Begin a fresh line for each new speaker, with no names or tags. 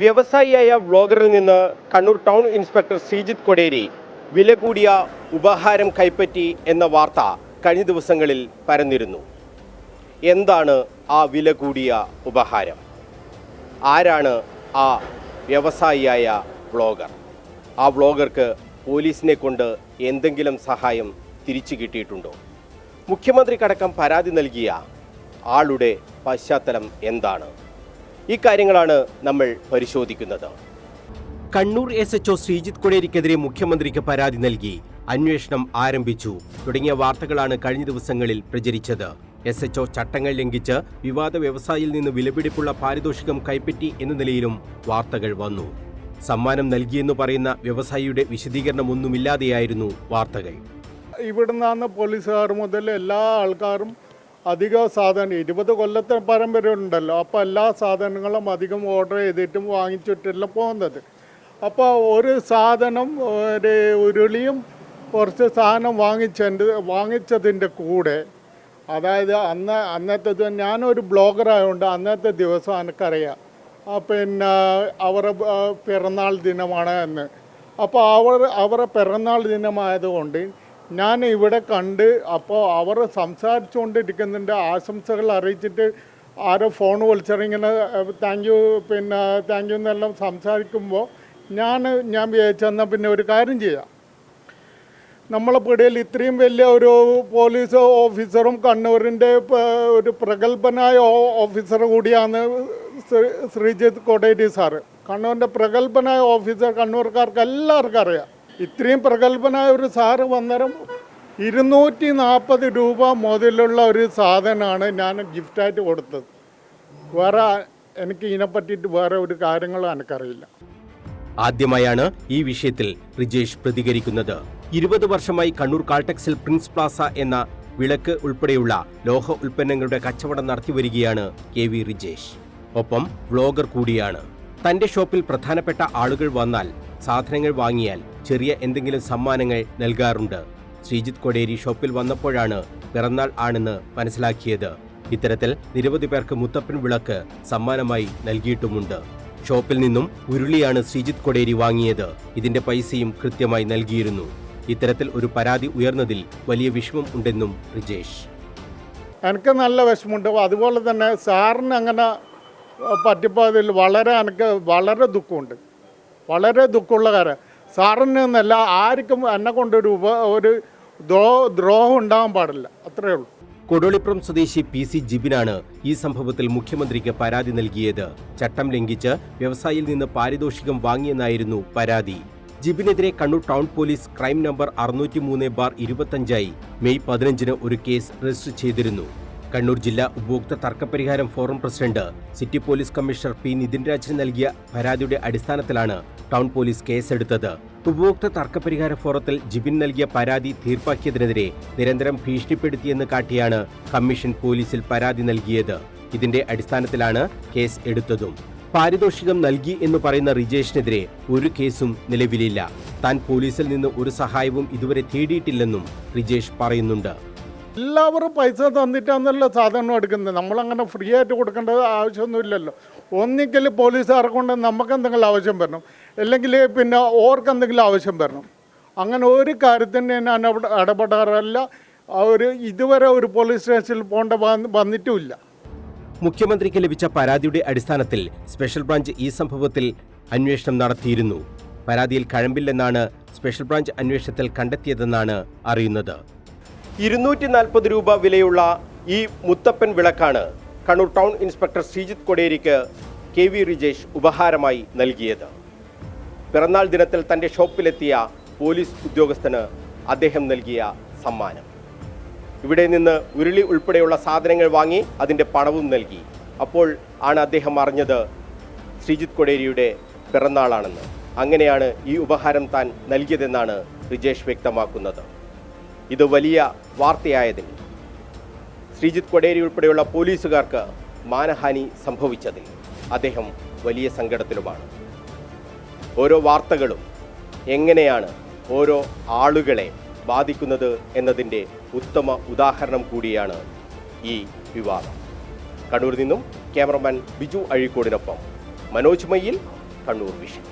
വ്യവസായിയായ വ്ളോഗറിൽ നിന്ന് Kannur town inspector Sreejith Koderi വില കൂടിയ ഉപഹാരം കൈപ്പറ്റി എന്ന വാർത്ത കഴിഞ്ഞ ദിവസങ്ങളിൽ പരന്നിരുന്നു. എന്താണ് ആ വില കൂടിയ ഉപഹാരം? ആരാണ് ആ വ്യവസായിയായ വ്ളോഗർ? ആ വ്ളോഗർക്ക് പോലീസിനെ കൊണ്ട് എന്തെങ്കിലും സഹായം തിരിച്ചു കിട്ടിയിട്ടുണ്ടോ? മുഖ്യമന്ത്രിക്കടക്കം പരാതി നൽകിയ ആളുടെ പശ്ചാത്തലം എന്താണ്? ഈ കാര്യങ്ങളാണ് നമ്മൾ പരിശോധിക്കുന്നത്. കണ്ണൂർ എസ് എച്ച്ഒ ശ്രീജിത്ത് കൊടേരിക്കെതിരെ മുഖ്യമന്ത്രിക്ക് പരാതി നൽകി. അന്വേഷണം ആരംഭിച്ചു. തുടങ്ങിയ വാർത്തകളാണ് കഴിഞ്ഞ ദിവസങ്ങളിൽ പ്രചരിച്ചത്. എസ് എച്ച്ഒ ചട്ടങ്ങൾ ലംഘിച്ച് വിവാദ വ്യവസായിയിൽ നിന്ന് വിലപിടിപ്പുള്ള പാരിതോഷികം കൈപ്പറ്റി എന്ന നിലയിലും വാർത്തകൾ വന്നു. സമ്മാനം നൽകിയെന്ന് പറയുന്ന വ്യവസായിയുടെ വിശദീകരണമൊന്നുമില്ലാതെയായിരുന്നു വാർത്തകൾ.
ഇവിടുന്നാണ് പോലീസുകാർ മുതൽ എല്ലാ ആൾക്കാരും അധിക സാധനം ഇരുപത് കൊല്ലത്തെ പരമ്പര ഉണ്ടല്ലോ അപ്പോൾ എല്ലാ സാധനങ്ങളും അധികം ഓർഡർ ചെയ്തിട്ടും വാങ്ങിച്ചിട്ടില്ല പോകുന്നത്. അപ്പോൾ ഒരു സാധനം ഒരു ഉരുളിയും കുറച്ച് സാധനം വാങ്ങിച്ചതിന്റെ വാങ്ങിച്ചതിന്റെ കൂടെ അതായത് അന്ന് അന്നത്തെ ഞാനൊരു ബ്ലോഗറായതുകൊണ്ട് അന്നത്തെ ദിവസം എനിക്കറിയാം പിന്നെ അവരുടെ പിറന്നാൾ ദിനമാണ് എന്ന്. അപ്പോൾ അവർ അവരുടെ പിറന്നാൾ ദിനമായതുകൊണ്ട് ഞാൻ ഇവിടെ കണ്ട് അപ്പോൾ അവർ സംസാരിച്ചുകൊണ്ടിരിക്കുന്നുണ്ട്. ആശംസകൾ അറിയിച്ചിട്ട് ആരോ ഫോൺ വിളിച്ചിങ്ങനെ താങ്ക് യു പിന്നെ താങ്ക് യു എന്നെല്ലാം സംസാരിക്കുമ്പോൾ ഞാൻ ഞാൻ വിചാരിച്ചെന്നാൽ പിന്നെ ഒരു കാര്യം ചെയ്യാം. നമ്മളെ പിടിയിൽ ഇത്രയും വലിയ ഒരു പോലീസ് ഓഫീസറും കണ്ണൂരിന്റെ ഒരു പ്രഗത്ഭനായ ഓഫീസർ കൂടിയാണ് ശ്രീ- ശ്രീജിത്ത് കൊടേരി സാറ്. കണ്ണൂരിന്റെ പ്രഗത്ഭനായ ഓഫീസർ കണ്ണൂർക്കാർക്ക് എല്ലാവർക്കും അറിയാം. ഇത്രയും പ്രഗത്ഭനായ ഒരു സാറ് വന്നേരം ഇരുന്നൂറ്റി നാൽപ്പത് രൂപ മുതലുള്ള ഒരു സാധനമാണ് ഞാൻ ഗിഫ്റ്റായിട്ട് കൊടുത്തത്. വേറെ എനിക്ക് ഇതിനെ പറ്റിയിട്ട് വേറെ ഒരു കാര്യങ്ങളും എനിക്കറിയില്ല.
ആദ്യമായാണ് ഈ വിഷയത്തിൽ റിജേഷ് പ്രതികരിക്കുന്നത്. ഇരുപത് വർഷമായി കണ്ണൂർ കാൾടെക്സിൽ പ്രിൻസ് പ്ലാസ എന്ന വിളക്ക് ഉൾപ്പെടെയുള്ള ലോഹ ഉൽപ്പന്നങ്ങളുടെ കച്ചവടം നടത്തിവരികയാണ് കെ വി റിജേഷ്. ഒപ്പം വ്ളോഗർ കൂടിയാണ്. തന്റെ ഷോപ്പിൽ പ്രധാനപ്പെട്ട ആളുകൾ വന്നാൽ സാധനങ്ങൾ വാങ്ങിയാൽ ചെറിയ എന്തെങ്കിലും സമ്മാനങ്ങൾ നൽകാറുണ്ട്. ശ്രീജിത്ത് കൊടേരി ഷോപ്പിൽ വന്നപ്പോഴാണ് പിറന്നാൾ ആണെന്ന് മനസ്സിലാക്കിയത്. ഇത്തരത്തിൽ നിരവധി പേർക്ക് മുത്തപ്പൻ വിളക്ക് സമ്മാനമായി നൽകിയിട്ടുമുണ്ട്. ഷോപ്പിൽ നിന്നും ഉരുളിയാണ് ശ്രീജിത്ത് കൊടേരി വാങ്ങിയത്. ഇതിന്റെ പൈസയും കൃത്യമായി നൽകിയിരുന്നു. ഇത്തരത്തിൽ ഒരു പരാതി ഉയർന്നതിൽ വലിയ വിഷമം ഉണ്ടെന്നും റിജേഷ്.
എനിക്ക് നല്ല വിഷമമുണ്ട്. അതുപോലെ തന്നെ സാറിന് അങ്ങനെ പറ്റിപ്പോയതിൽ വളരെ എനിക്ക് വളരെ ദുഃഖമുണ്ട്. വളരെ ദുഃഖമുള്ള കാര്യം. സാറിന് എന്നല്ല ആർക്കും എന്നെ കൊണ്ടൊരു ഉപ ഒരു ദ്രോ ദ്രോഹം ഉണ്ടാകാൻ പാടില്ല. അത്രയേ ഉള്ളൂ.
കൊടോളിപ്പുറം സ്വദേശി പി സി ജിബിനാണ് ഈ സംഭവത്തിൽ മുഖ്യമന്ത്രിക്ക് പരാതി നൽകിയത്. ചട്ടം ലംഘിച്ച് വ്യവസായിയിൽ നിന്ന് പാരിതോഷികം വാങ്ങിയെന്നായിരുന്നു പരാതി. ജിബിനെതിരെ Kannur town police crime number അറുന്നൂറ്റി മൂന്ന് ബാർ ഇരുപത്തഞ്ചായി മെയ് പതിനഞ്ചിന് ഒരു കേസ് രജിസ്റ്റർ ചെയ്തിരുന്നു. കണ്ണൂർ ജില്ലാ ഉപഭോക്തൃ തർക്കപരിഹാരം forum president city police commissioner P Nithin Rajan നൽകിയ പരാതിയുടെ അടിസ്ഥാനത്തിലാണ് ടൗൺ പോലീസ് കേസെടുത്തത്. ഉപഭോക്തൃ തർക്കപരിഹാര ഫോറത്തിൽ ജിബിൻ നൽകിയ പരാതി തീർപ്പാക്കിയതിനെതിരെ നിരന്തരം ഭീഷണിപ്പെടുത്തിയെന്ന് കാട്ടിയാണ് കമ്മീഷൻ പോലീസിൽ പരാതി നൽകിയത്. ഇതിന്റെ അടിസ്ഥാനത്തിലാണ് കേസ് എടുത്തതും. പാരിതോഷികം നൽകി എന്ന് പറയുന്ന റിജേഷിനെതിരെ ഒരു കേസും നിലവിലില്ല. താൻ പോലീസിൽ നിന്ന് ഒരു സഹായവും ഇതുവരെ തേടിയിട്ടില്ലെന്നും റിജേഷ് പറയുന്നുണ്ട്.
എല്ലാവരും പൈസ തന്നിട്ടാണല്ലോ സാധനം എടുക്കുന്നത്. നമ്മളങ്ങനെ ഫ്രീ ആയിട്ട് കൊടുക്കേണ്ട ആവശ്യമൊന്നുമില്ലല്ലോ. ഒന്നിക്കൽ പോലീസുകാരെ കൊണ്ട് നമുക്ക് എന്തെങ്കിലും ആവശ്യം വരണം. അല്ലെങ്കിൽ പിന്നെ ഓർക്ക് എന്തെങ്കിലും ആവശ്യം വരണം. അങ്ങനെ ഒരു കാര്യത്തിന് ഞാൻ ഇടപെട- ഇടപെടാറല്ല. ഒരു ഇതുവരെ ഒരു പോലീസ് സ്റ്റേഷനിൽ പോകേണ്ട വന്ന് വന്നിട്ടുമില്ല.
മുഖ്യമന്ത്രിക്ക് ലഭിച്ച പരാതിയുടെ അടിസ്ഥാനത്തിൽ സ്പെഷ്യൽ ബ്രാഞ്ച് ഈ സംഭവത്തിൽ അന്വേഷണം നടത്തിയിരുന്നു. പരാതിയിൽ കഴമ്പില്ലെന്നാണ് സ്പെഷ്യൽ ബ്രാഞ്ച് അന്വേഷണത്തിൽ കണ്ടെത്തിയതെന്നാണ് അറിയുന്നത്. ഇരുന്നൂറ്റി നാൽപ്പത് രൂപ വിലയുള്ള ഈ മുത്തപ്പൻ വിളക്കാണ് കണ്ണൂർ ടൗൺ ഇൻസ്പെക്ടർ ശ്രീജിത്ത് കൊടേരിക്ക് കെ വി റിജേഷ് ഉപഹാരമായി നൽകിയത്. പിറന്നാൾ ദിനത്തിൽ തന്റെ ഷോപ്പിലെത്തിയ പോലീസ് ഉദ്യോഗസ്ഥന് അദ്ദേഹം നൽകിയ സമ്മാനം. ഇവിടെ നിന്ന് ഉരുളി ഉൾപ്പെടെയുള്ള സാധനങ്ങൾ വാങ്ങി അതിന്റെ പണവും നൽകി. അപ്പോൾ ആണ് അദ്ദേഹം അറിഞ്ഞത് ശ്രീജിത്ത് കൊടേരിയുടെ പിറന്നാളാണെന്ന്. അങ്ങനെയാണ് ഈ ഉപഹാരം താൻ നൽകിയതെന്നാണ് റിജേഷ് വ്യക്തമാക്കുന്നത്. ഇത് വലിയ വാർത്തയായതിൽ. ശ്രീജിത്ത് കൊടേരി ഉൾപ്പെടെയുള്ള പോലീസുകാർക്ക് മാനഹാനി സംഭവിച്ചതിൽ അദ്ദേഹം വലിയ സങ്കടത്തിലുമാണ്. ഓരോ വാർത്തകളും എങ്ങനെയാണ് ഓരോ ആളുകളെ ബാധിക്കുന്നത് എന്നതിന്റെ ഉത്തമ ഉദാഹരണം കൂടിയാണ് ഈ വിവാദം. കണ്ണൂരിൽ നിന്നും ക്യാമറമാൻ ബിജു അഴീക്കോടിനൊപ്പം മനോജ് മയ്യിൽ കണ്ണൂർ വിഷൻ.